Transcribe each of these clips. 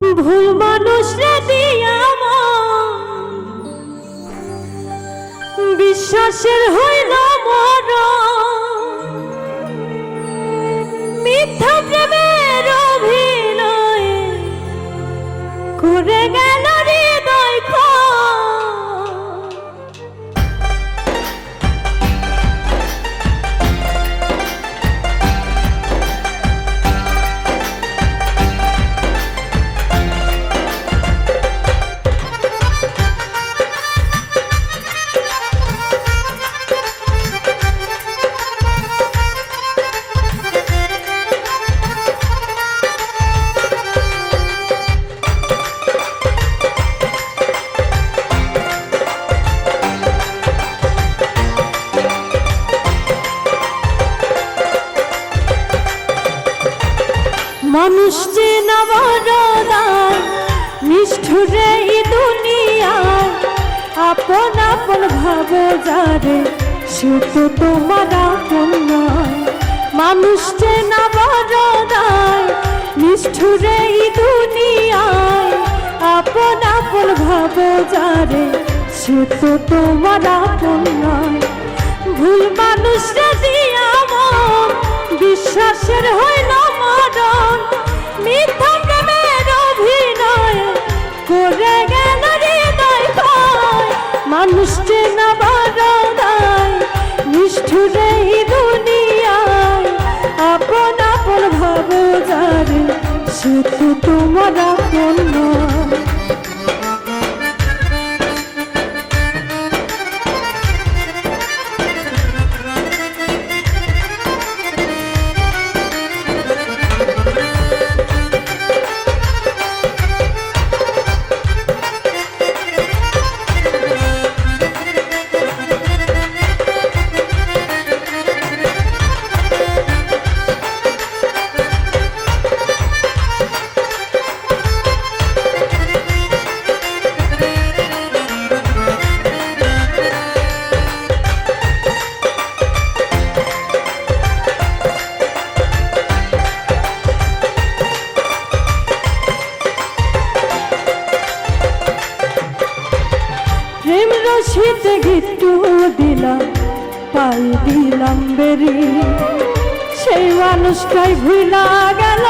ভুল মানুষ বিশ্বাসের হইল মর মানুষ যে নিষ্ঠুরে দুনিয়ায়, আপন আপন ভাব যারে শুধু তোমার আপন নয়। মানুষ যে নিষ্ঠুরে দুনিয়ায়, আপন আপন ভাব যারে শুধু তোমার আপন নয়। ভুল মানুষ দিয়া পাই দিলাম বেরি। সেই মানুষটাই ভুলা গেল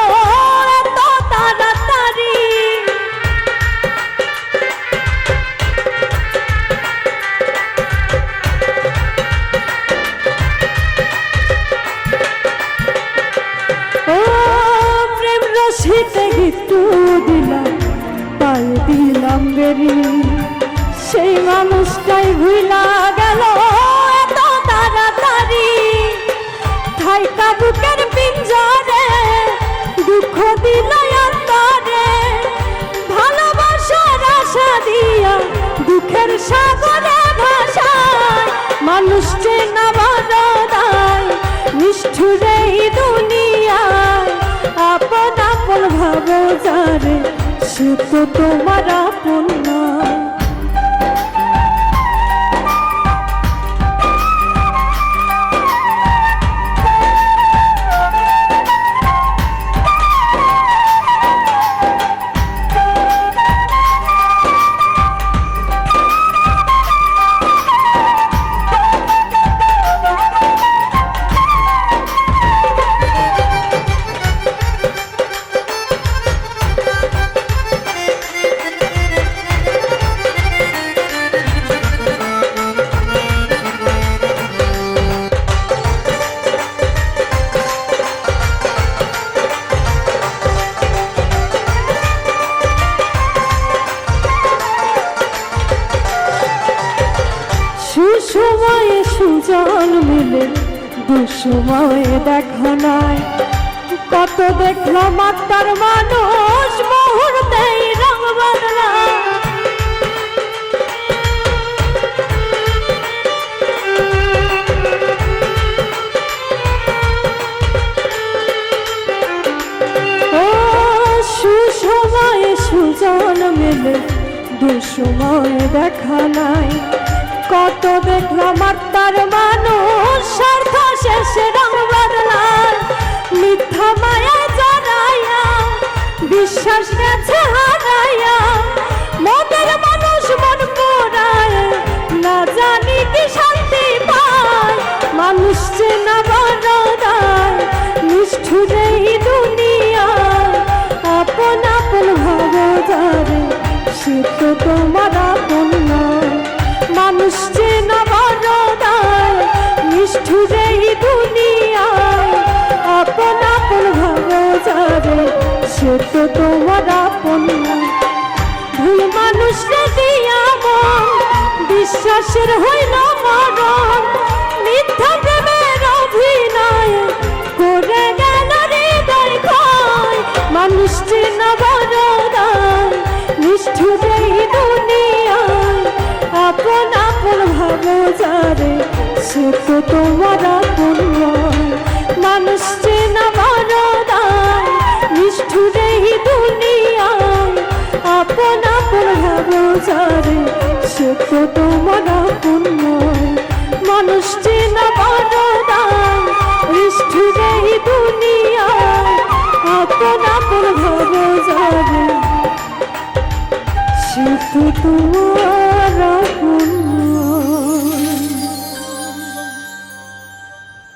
দিলাম বেরি। সেই মানুষটাই ভুলা গেল ঠাইকা বুকের পিঞ্জরে, দুঃখ দিল অন্তরে। ভালোবাসার আশা দিয়া দুঃখের সাগরে ভাষায় মানুষ চেনা বড়দায় নিষ্ঠুরে এই দুনিয়ায়। আপন আপন ভাব যারে, সে তো তোমার আপন নয় সুজন মিলে দুসময়ে দেখা নাই। কত দেখলাম আত্মার মানুষ মুহূর্তেই রং বদলা। সুজন মিলে দুসময়ে দেখা নাই। কত দেখলাম আত্মার মানুষ স্বার্থ শেষে রং বদলায়। মিথ্যা মায়া জানাইয়া বিশ্বাস গেছে বিশ্বাসের হইল মরণ। মিথ্যা প্রেমের অভিনয় করে গেল হৃদয় ক্ষয়। মানুষ চেনা বড়দায় নিষ্ঠুর এই দুনিয়ায়। আপন আপন ভাব যারে সে তো তোমার আপন মানুষ চেনা আপন আপন ভাব যারে তোমার আপন নয়। মানুষ চেনা এই আপন আপন তোমার